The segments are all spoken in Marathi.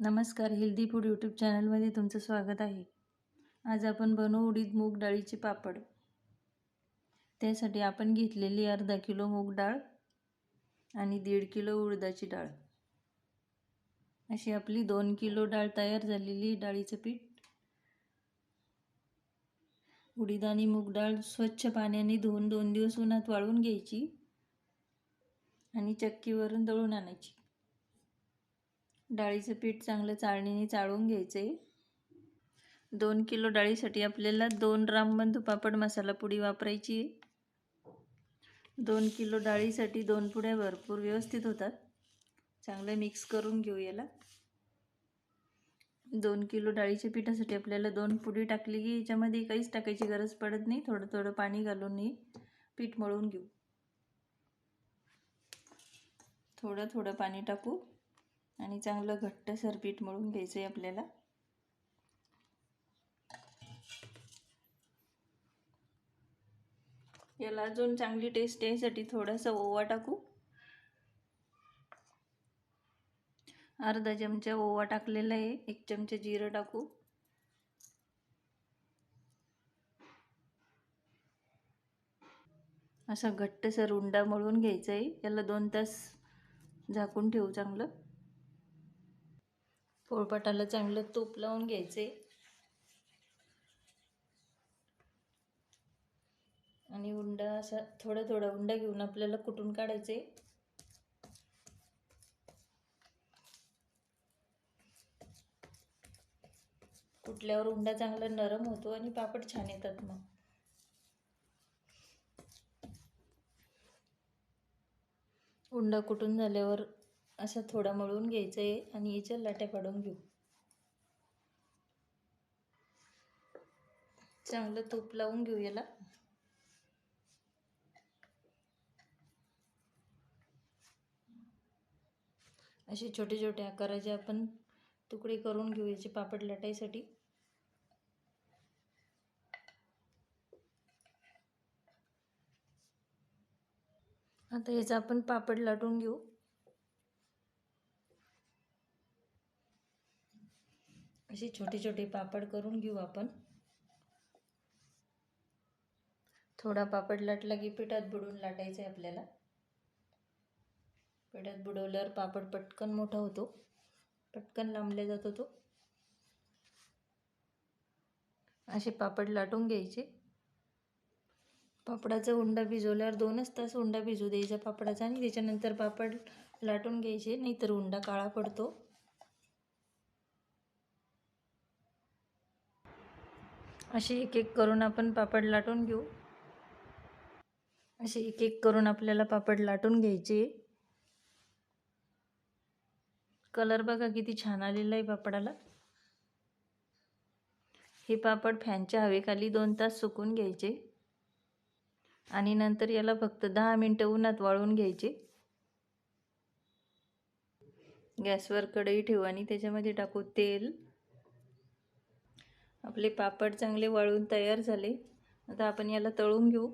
नमस्कार हेल्दी फूड यूट्यूब चॅनलमध्ये तुमचं स्वागत आहे. आज आपण बनवू उडीद मूग डाळीचे पापड. त्यासाठी आपण घेतलेली अर्धा किलो मूग डाळ आणि दीड किलो उडदाची डाळ. अशी आपली दोन किलो डाळ तयार झालेली डाळीचं पीठ. उडीद आणि मूग डाळ स्वच्छ पाण्याने धुवून दोन दिवस उन्हात वाळून घ्यायची आणि चक्कीवरून दळून आणायची. डाळीचं पीठ चांगलं चाळणीने चाळून घ्यायचं. आहे दोन किलो डाळीसाठी आपल्याला दोन रामबंधू पापड मसाला पुडी वापरायची दोन किलो डाळीसाठी दोन पुड्या भरपूर व्यवस्थित होतात. चांगलं मिक्स करून घेऊ याला. दोन किलो डाळीच्या पिठासाठी आपल्याला दोन पुडी टाकली की याच्यामध्ये काहीच टाकायची गरज पडत नाही. थोडं थोडं पाणी घालून पीठ मळून घेऊ. थोडं थोडं पाणी टाकू. आणि चांगलं घट्टसर पीठ मळून घ्यायचं आहे आपल्याला. याला अजून चांगली टेस्ट यासाठी थोडासा ओवा टाकू. अर्धा चमचा ओवा टाकलेला आहे एक चमचा जिरं टाकू. असा घट्टसर उंडा मळून घ्यायचा आहे याला दोन तास झाकून ठेवू चांगलं. पोळपाटाला चांगलं तूप लावून घ्यायचे. आणि उंडा असा थोडा थोडा उंडा घेऊन आपल्याला कुटून काढायचे. कुटल्यावर उंडा चांगला नरम होतो आणि पापड छान येतात मग. उंडा कुटून झाल्यावर असा थोडा मळून घ्यायचं आहे आणि याच्या लाट्या पाडून घेऊ. चांगलं तूप लावून घेऊ याला. असे छोटे छोटे आकाराचे आपण तुकडे करून घेऊ याचे पापड लाटायसाठी. आता याचा आपण पापड लाटून घेऊ. असे छोटे छोटे पापड करून घेऊ आपण. थोडा पापड लाटला की पिठात बुडवून लाटायचं आहे आपल्याला. पिठात बुडवल्यावर पापड पटकन मोठा होतो. पटकन लांबल्या जातो तो असे पापड लाटून घ्यायचे. पापडाचा उंडा भिजवल्यावर दोनच तास उंडा भिजू द्यायचा पापडाचा आणि त्याच्यानंतर पापड लाटून घ्यायचे. नाहीतर उंडा काळा पडतो. असे एक एक करून आपण पापड लाटून घेऊ. असे एक एक करून आपल्याला पापड लाटून घ्यायचे. कलर बघा किती छान आलेला आहे पापडाला. हे पापड फॅनच्या हवेखाली दोन तास सुकून घ्यायचे. आणि नंतर याला फक्त दहा मिनटं उन्हात वाळून घ्यायचे. गॅसवर कढई ठेवू आणि त्याच्यामध्ये टाकू तेल. आपले पापड चांगले वाळून तयार झाले. आता आपण याला तळून घेऊ.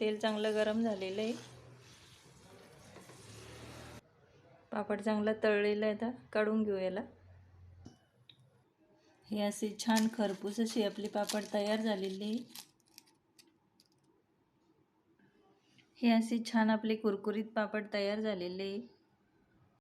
तेल चांगलं गरम झालेलं आहे. पापड चांगला तळलेला आहे आता. काढून घेऊ याला. हे असे छान खरपूस असे आपले पापड तयार झालेले हे असे छान आपले कुरकुरीत पापड तयार झालेले आहे.